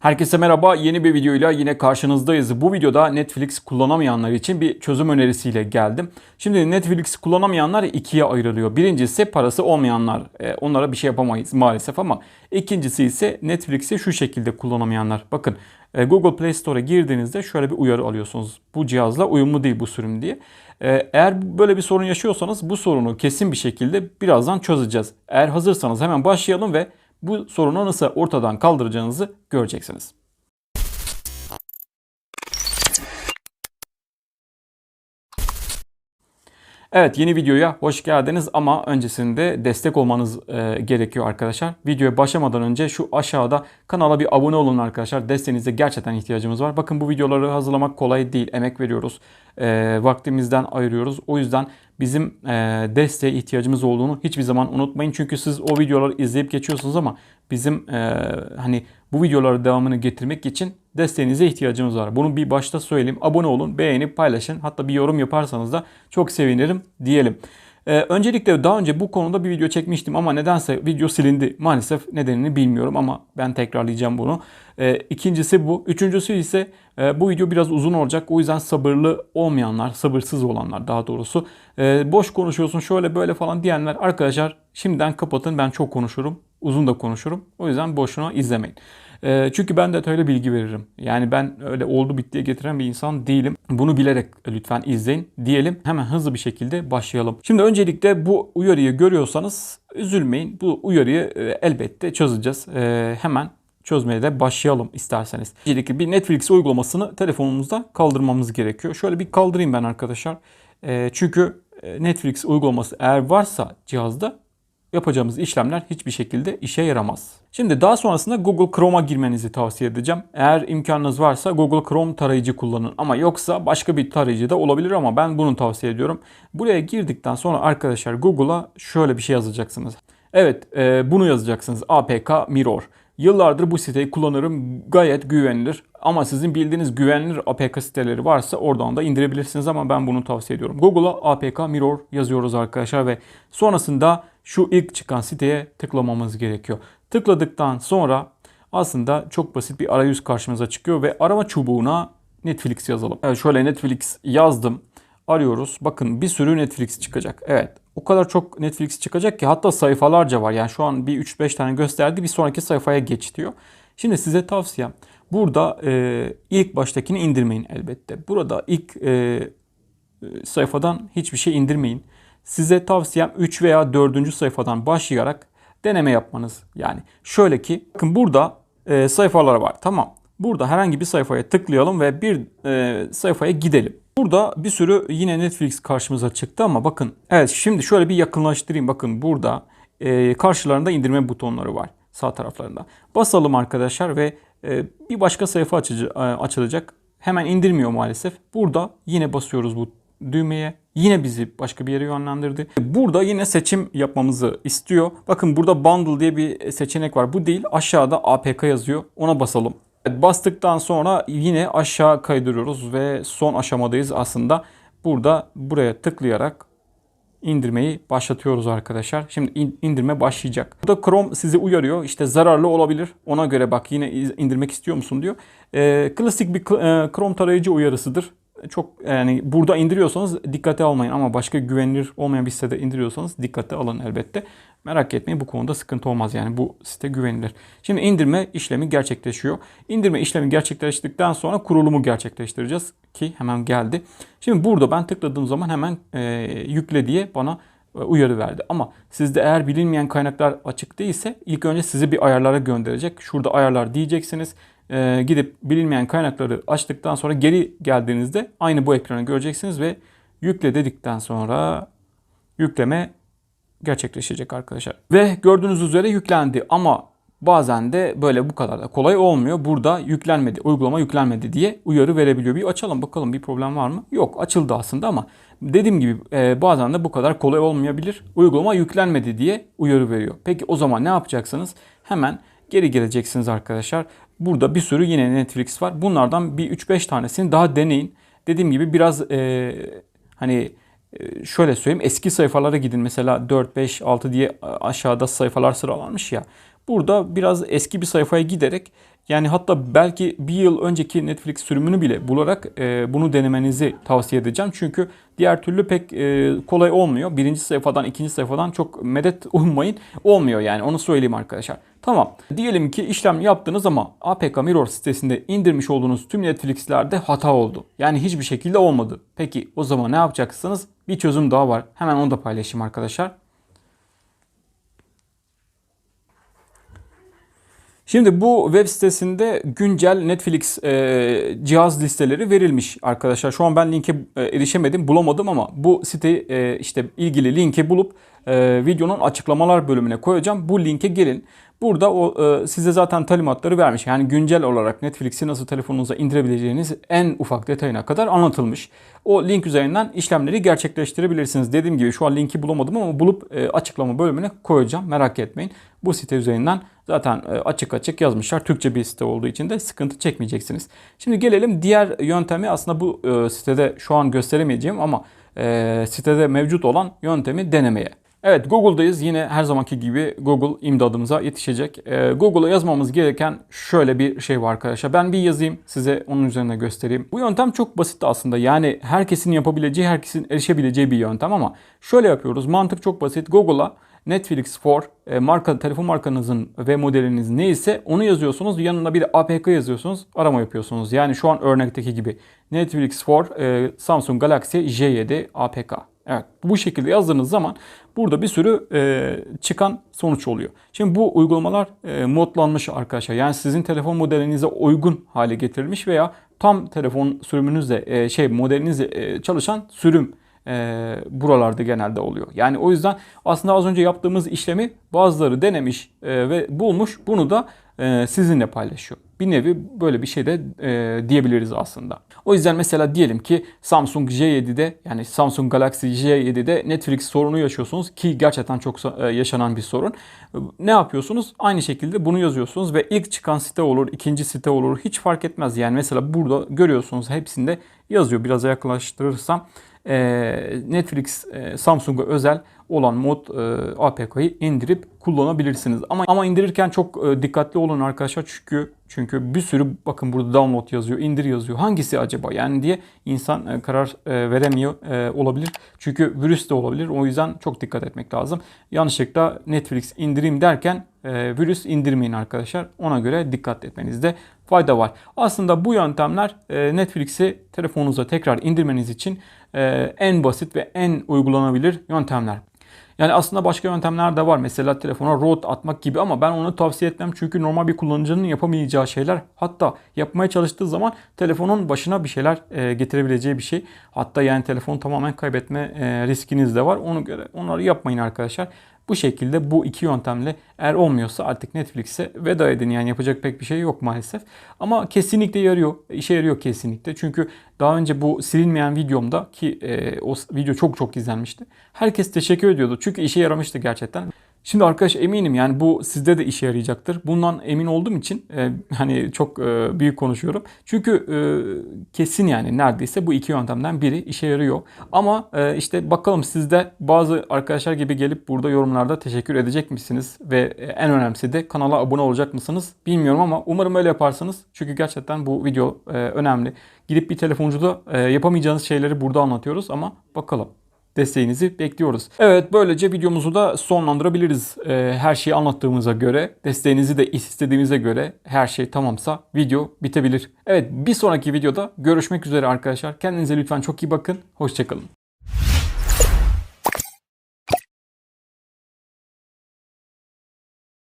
Herkese merhaba. Yeni bir videoyla yine karşınızdayız. Bu videoda Netflix kullanamayanlar için bir çözüm önerisiyle geldim. Şimdi Netflix kullanamayanlar ikiye ayrılıyor. Birincisi parası olmayanlar. E, onlara bir şey yapamayız maalesef ama ikincisi ise Netflix'i şu şekilde kullanamayanlar. Bakın e, Google Play Store'a girdiğinizde şöyle bir uyarı alıyorsunuz. Bu cihazla uyumlu değil bu sürüm diye. E, Eğer böyle bir sorun yaşıyorsanız bu sorunu kesin bir şekilde birazdan çözeceğiz. Eğer hazırsanız hemen başlayalım ve bu sorunu nasıl ortadan kaldıracağınızı göreceksiniz. Evet yeni videoya hoş geldiniz ama öncesinde destek olmanız e, gerekiyor arkadaşlar. Videoya başlamadan önce şu aşağıda kanala bir abone olun arkadaşlar. Desteğinize gerçekten ihtiyacımız var. Bakın bu videoları hazırlamak kolay değil. Emek veriyoruz. E, vaktimizden ayırıyoruz. O yüzden bizim e, desteğe ihtiyacımız olduğunu hiçbir zaman unutmayın. Çünkü siz o videoları izleyip geçiyorsunuz ama bizim e, hani bu videoları devamını getirmek için desteğinize ihtiyacımız var. Bunu bir başta söyleyeyim. Abone olun, beğenip paylaşın. Hatta bir yorum yaparsanız da çok sevinirim diyelim. Ee, öncelikle daha önce bu konuda bir video çekmiştim ama nedense video silindi. Maalesef nedenini bilmiyorum ama ben tekrarlayacağım bunu. Ee, ikincisi bu. Üçüncüsü ise e, bu video biraz uzun olacak. O yüzden sabırlı olmayanlar, sabırsız olanlar daha doğrusu. e, boş konuşuyorsun şöyle böyle falan diyenler arkadaşlar şimdiden kapatın. Ben çok konuşurum. Uzun da konuşurum. O yüzden boşuna izlemeyin. E, çünkü ben detaylı bilgi veririm. Yani ben öyle oldu bittiye getiren bir insan değilim. Bunu bilerek lütfen izleyin diyelim. Hemen hızlı bir şekilde başlayalım. Şimdi öncelikle bu uyarıyı görüyorsanız üzülmeyin. Bu uyarıyı e, elbette çözeceğiz. E, hemen çözmeye de başlayalım isterseniz. Öncelikle bir Netflix uygulamasını telefonumuzda kaldırmamız gerekiyor. Şöyle bir kaldırayım ben arkadaşlar. E, çünkü Netflix uygulaması eğer varsa cihazda yapacağımız işlemler hiçbir şekilde işe yaramaz. Şimdi daha sonrasında Google Chrome'a girmenizi tavsiye edeceğim. Eğer imkanınız varsa Google Chrome tarayıcı kullanın. Ama yoksa başka bir tarayıcı da olabilir ama ben bunu tavsiye ediyorum. Buraya girdikten sonra arkadaşlar Google'a şöyle bir şey yazacaksınız. Evet e, bunu yazacaksınız. APK Mirror. Yıllardır bu siteyi kullanırım. Gayet güvenilir. Ama sizin bildiğiniz güvenilir APK siteleri varsa oradan da indirebilirsiniz ama ben bunu tavsiye ediyorum. Google'a APK Mirror yazıyoruz arkadaşlar ve sonrasında şu ilk çıkan siteye tıklamamız gerekiyor. Tıkladıktan sonra aslında çok basit bir arayüz karşımıza çıkıyor ve arama çubuğuna Netflix yazalım. Evet şöyle Netflix yazdım. Arıyoruz. Bakın bir sürü Netflix çıkacak. Evet o kadar çok Netflix çıkacak ki hatta sayfalarca var. Yani şu an bir 3-5 tane gösterdi. Bir sonraki sayfaya geç diyor. Şimdi size tavsiyem burada e, ilk baştakini indirmeyin elbette. Burada ilk e, sayfadan hiçbir şey indirmeyin. Size tavsiyem 3 veya 4. sayfadan başlayarak deneme yapmanız. Yani şöyle ki bakın burada e, sayfalar var. Tamam. Burada herhangi bir sayfaya tıklayalım ve bir e, sayfaya gidelim. Burada bir sürü yine Netflix karşımıza çıktı ama bakın evet şimdi şöyle bir yakınlaştırayım. Bakın burada e, karşılarında indirme butonları var sağ taraflarında. Basalım arkadaşlar ve e, bir başka sayfa açıcı, e, açılacak. Hemen indirmiyor maalesef. Burada yine basıyoruz bu düğmeye. Yine bizi başka bir yere yönlendirdi. Burada yine seçim yapmamızı istiyor. Bakın burada bundle diye bir seçenek var. Bu değil. Aşağıda APK yazıyor. Ona basalım. Bastıktan sonra yine aşağı kaydırıyoruz ve son aşamadayız aslında. Burada buraya tıklayarak indirmeyi başlatıyoruz arkadaşlar. Şimdi in- indirme başlayacak. Burada Chrome sizi uyarıyor. İşte zararlı olabilir. Ona göre bak yine indirmek istiyor musun diyor. Ee, klasik bir e, Chrome tarayıcı uyarısıdır. Çok yani burada indiriyorsanız dikkate almayın ama başka güvenilir olmayan bir sitede indiriyorsanız dikkate alın elbette. Merak etmeyin bu konuda sıkıntı olmaz yani bu site güvenilir. Şimdi indirme işlemi gerçekleşiyor. İndirme işlemi gerçekleştikten sonra kurulumu gerçekleştireceğiz ki hemen geldi. Şimdi burada ben tıkladığım zaman hemen e, yükle diye bana e, uyarı verdi. Ama sizde eğer bilinmeyen kaynaklar açık değilse ilk önce sizi bir ayarlara gönderecek. Şurada ayarlar diyeceksiniz. E, gidip bilinmeyen kaynakları açtıktan sonra geri geldiğinizde aynı bu ekranı göreceksiniz ve yükle dedikten sonra yükleme gerçekleşecek arkadaşlar. Ve gördüğünüz üzere yüklendi ama bazen de böyle bu kadar da kolay olmuyor. Burada yüklenmedi, uygulama yüklenmedi diye uyarı verebiliyor. Bir açalım bakalım bir problem var mı? Yok açıldı aslında ama dediğim gibi e, bazen de bu kadar kolay olmayabilir. Uygulama yüklenmedi diye uyarı veriyor. Peki o zaman ne yapacaksınız? Hemen geri geleceksiniz arkadaşlar. Burada bir sürü yine Netflix var. Bunlardan bir 3-5 tanesini daha deneyin. Dediğim gibi biraz e, hani e, şöyle söyleyeyim eski sayfalara gidin. Mesela 4, 5, 6 diye aşağıda sayfalar sıralanmış ya. Burada biraz eski bir sayfaya giderek Yani hatta belki bir yıl önceki Netflix sürümünü bile bularak e, bunu denemenizi tavsiye edeceğim. Çünkü diğer türlü pek e, kolay olmuyor. Birinci sayfadan, ikinci sayfadan çok medet ummayın. Olmuyor yani onu söyleyeyim arkadaşlar. Tamam. Diyelim ki işlem yaptınız ama APK Mirror sitesinde indirmiş olduğunuz tüm Netflix'lerde hata oldu. Yani hiçbir şekilde olmadı. Peki o zaman ne yapacaksınız? Bir çözüm daha var. Hemen onu da paylaşayım arkadaşlar. Şimdi bu web sitesinde güncel Netflix e, cihaz listeleri verilmiş arkadaşlar. Şu an ben linke e, erişemedim, bulamadım ama bu siteyi e, işte ilgili linki bulup e, videonun açıklamalar bölümüne koyacağım. Bu linke gelin. Burada o e, size zaten talimatları vermiş. Yani güncel olarak Netflix'i nasıl telefonunuza indirebileceğiniz en ufak detayına kadar anlatılmış. O link üzerinden işlemleri gerçekleştirebilirsiniz. Dediğim gibi şu an linki bulamadım ama bulup e, açıklama bölümüne koyacağım. Merak etmeyin. Bu site üzerinden zaten e, açık açık yazmışlar. Türkçe bir site olduğu için de sıkıntı çekmeyeceksiniz. Şimdi gelelim diğer yöntemi aslında bu e, sitede şu an gösteremeyeceğim ama e, sitede mevcut olan yöntemi denemeye. Evet Google'dayız. Yine her zamanki gibi Google imdadımıza yetişecek. Google'a yazmamız gereken şöyle bir şey var arkadaşlar. Ben bir yazayım size onun üzerine göstereyim. Bu yöntem çok basit aslında. Yani herkesin yapabileceği, herkesin erişebileceği bir yöntem ama şöyle yapıyoruz. Mantık çok basit. Google'a Netflix for e, marka telefon markanızın ve modeliniz neyse onu yazıyorsunuz. Yanına bir APK yazıyorsunuz. Arama yapıyorsunuz. Yani şu an örnekteki gibi Netflix for e, Samsung Galaxy J7 APK. Evet bu şekilde yazdığınız zaman burada bir sürü e, çıkan sonuç oluyor. Şimdi bu uygulamalar e, modlanmış arkadaşlar. Yani sizin telefon modelinize uygun hale getirilmiş veya tam telefon sürümünüzle e, şey modelinizle e, çalışan sürüm e, buralarda genelde oluyor. Yani o yüzden aslında az önce yaptığımız işlemi bazıları denemiş e, ve bulmuş. Bunu da e, sizinle paylaşıyor. Bir nevi böyle bir şey de e, diyebiliriz aslında. O yüzden mesela diyelim ki Samsung J7'de yani Samsung Galaxy J7'de Netflix sorunu yaşıyorsunuz ki gerçekten çok e, yaşanan bir sorun. Ne yapıyorsunuz? Aynı şekilde bunu yazıyorsunuz ve ilk çıkan site olur, ikinci site olur hiç fark etmez. Yani mesela burada görüyorsunuz hepsinde yazıyor. Biraz yaklaştırırsam Netflix Samsung'a özel olan mod APK'yı indirip kullanabilirsiniz. Ama ama indirirken çok dikkatli olun arkadaşlar çünkü çünkü bir sürü bakın burada download yazıyor, indir yazıyor. Hangisi acaba yani diye insan karar veremiyor olabilir. Çünkü virüs de olabilir. O yüzden çok dikkat etmek lazım. Yanlışlıkla Netflix indireyim derken virüs indirmeyin arkadaşlar. Ona göre dikkat etmenizde fayda var. Aslında bu yöntemler Netflix'i telefonunuza tekrar indirmeniz için en basit ve en uygulanabilir yöntemler. Yani aslında başka yöntemler de var. Mesela telefona root atmak gibi ama ben onu tavsiye etmem. Çünkü normal bir kullanıcının yapamayacağı şeyler. Hatta yapmaya çalıştığı zaman telefonun başına bir şeyler e, getirebileceği bir şey. Hatta yani telefonu tamamen kaybetme e, riskiniz de var. Onu göre onları yapmayın arkadaşlar. Bu şekilde bu iki yöntemle eğer olmuyorsa artık Netflix'e veda edin. Yani yapacak pek bir şey yok maalesef. Ama kesinlikle yarıyor. İşe yarıyor kesinlikle. Çünkü daha önce bu silinmeyen videomda ki e, o video çok çok izlenmişti. Herkes teşekkür ediyordu. Çünkü işe yaramıştı gerçekten. Şimdi arkadaş eminim yani bu sizde de işe yarayacaktır. Bundan emin olduğum için e, hani çok e, büyük konuşuyorum. Çünkü e, kesin yani neredeyse bu iki yöntemden biri işe yarıyor. Ama e, işte bakalım sizde bazı arkadaşlar gibi gelip burada yorumlarda teşekkür edecek misiniz? Ve en önemlisi de kanala abone olacak mısınız? Bilmiyorum ama umarım öyle yaparsınız. Çünkü gerçekten bu video e, önemli. Gidip bir telefoncuda e, yapamayacağınız şeyleri burada anlatıyoruz ama bakalım desteğinizi bekliyoruz. Evet böylece videomuzu da sonlandırabiliriz. Ee, her şeyi anlattığımıza göre, desteğinizi de istediğimize göre her şey tamamsa video bitebilir. Evet bir sonraki videoda görüşmek üzere arkadaşlar. Kendinize lütfen çok iyi bakın. Hoşçakalın.